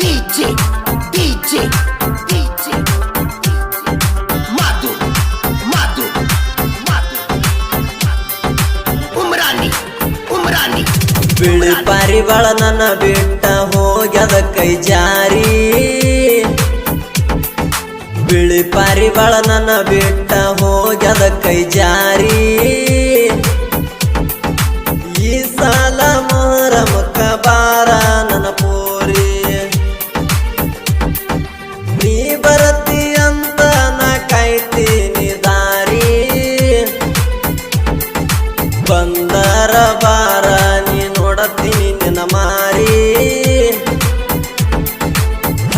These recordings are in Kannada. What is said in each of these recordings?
DJ, DJ, DJ, Madu, Madu, Madu, Umrani, Umrani, ಬಿಳಿ ಪಾರಿವಾಳ ನನ್ನ ಬಿಟ್ಟ ಹೋಗ್ಯದ ಕೈ ಜಾರಿ. ಬಿಳಿ ಪಾರಿವಾಳ ನನ್ನ ಬಿಟ್ಟ ಹೋಗ್ಯದ ಕೈ ಜಾರಿ. ಈ ಸಾಲ ಮೊಹರಮಕ್ಕ ಬಾರ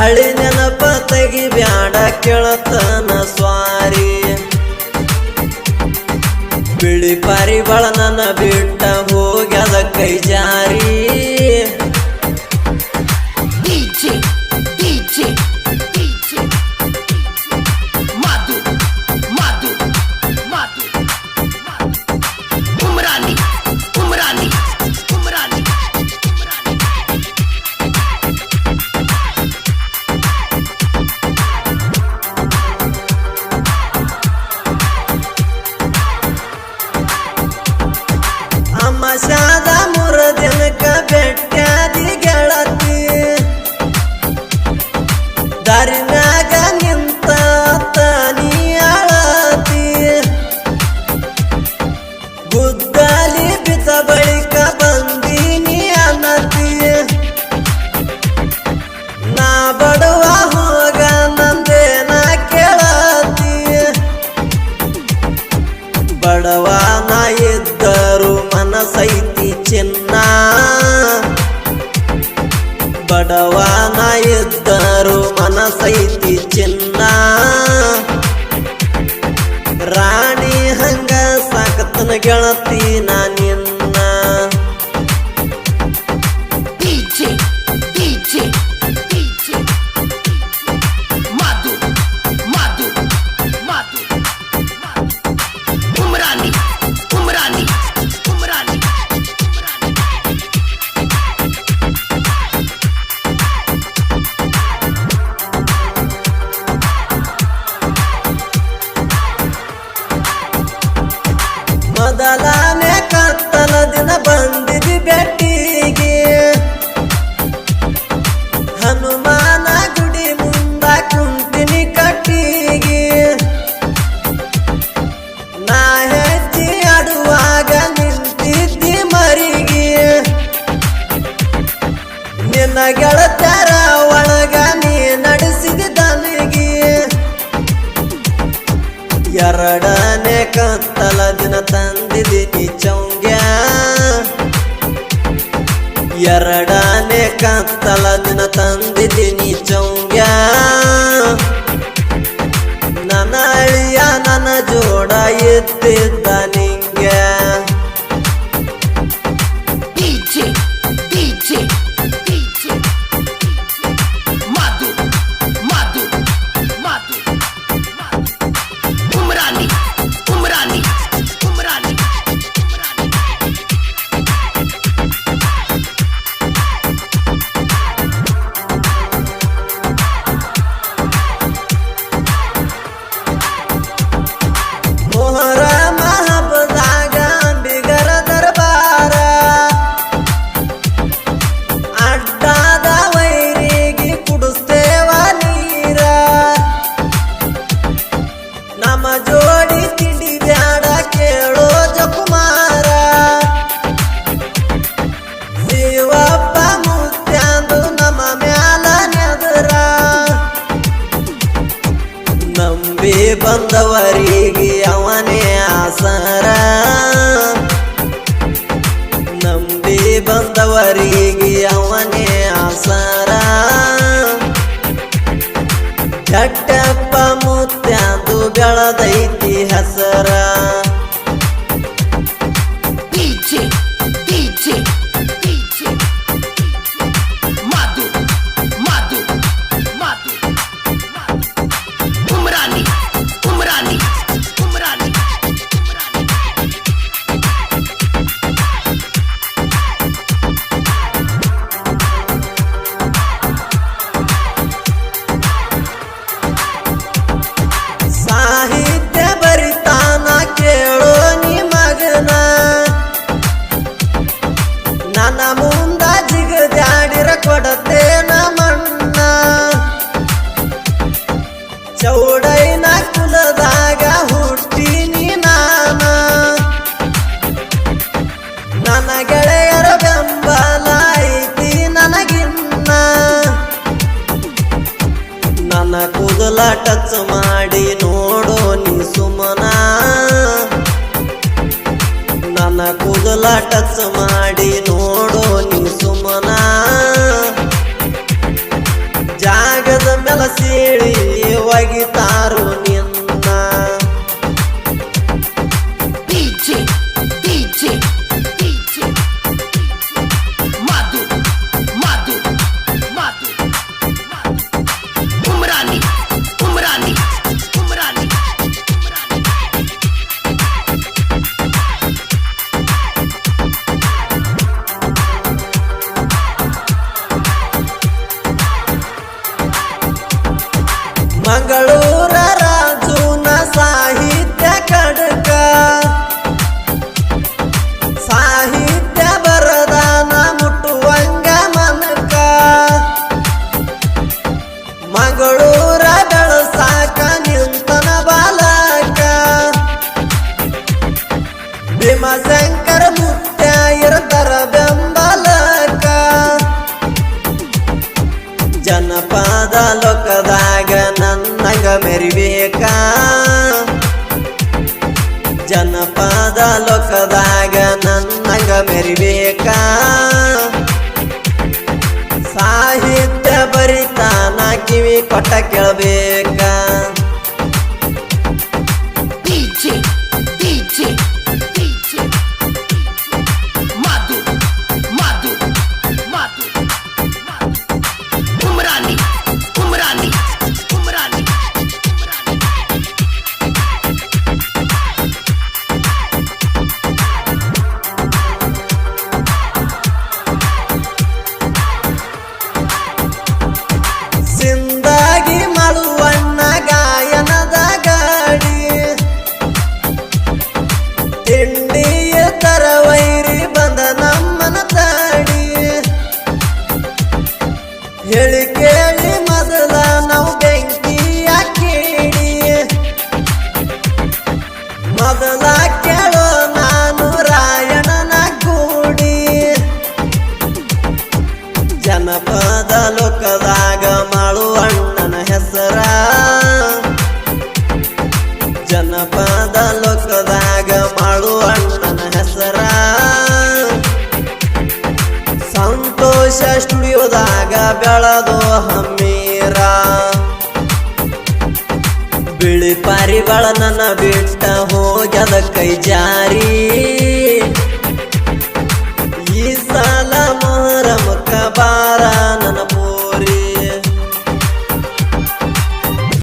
ಹಳಿ ನೆನಪ ತೆಗಿ ಬ್ಯಾಡ ಕೇಳತನ ಸ್ವಾರಿ. ಬಿಳಿ ಪಾರಿವಾಳ ನನ್ನ ಬಿಟ್ಟ ಹೋಗ್ಯದ ಕೈ ಜಾರಿ ಬಡವನ ಇದ್ದರು ಮನಸೈತಿ ಚಿನ್ನ. ಬಡವನ ಇದ್ದರು ಮನಸೈತಿ ಚಿನ್ನ. ರಾಣಿ ಹಂಗ ಸಾಕತನ ಗೆಳತಿ ನಾ ನಿನ್ನ ಗೆಳತರ ಒಳಗ ನೀ ನಡೆಸಿದ ದನಿಗೆ. ಎರಡನೇ ಕತ್ತಲ ದಿನ ತಂದಿದ್ದೀನಿ ಚೌಂಗ್ಯ. ಎರಡನೇ ಕತ್ತಲ ದಿನ ತಂದಿದ್ದೀನಿ ಚೌಂಗ್ಯ. ನನ್ನ ಅಳಿಯ ನನ್ನ ಜೋಡ ಎತ್ತಿದ್ದ ನಿಂಗ. ಬಂದವರಿಗೆ ಅವನೇ ಆಸರ. ನಂಬಿ ಬಂದವರಿಗೆ ಅವನೇ ಆಸರ. ಜಟ್ಟಪ್ಪ ಮುತ್ಯಾಂದು ಬೆಳದೈತಿ ಹೆಸರ. ನನ್ನ ಟಚ್ ಮಾಡಿ ನೋಡೋ ನೀ ಸುಮ್ಮನ ಜಾಗದ ಮೇಲೆ ಸೀಳಿ ಒಗಿತ ಕಿವಿ ಕೊಟ್ಟ ಕೇಳಬೇಕಾ. ಕೇಳಿ ಮೊದಲ ಬಿಳಿ ಪಾರಿವಾಳ ನನ್ನ ಬಿಟ್ಟ ಹೋಗದ ಕೈ ಜಾರಿ. ಈ ಸಾಲ ಮರಮಕ್ಕ ಬಾರ ನನ್ನ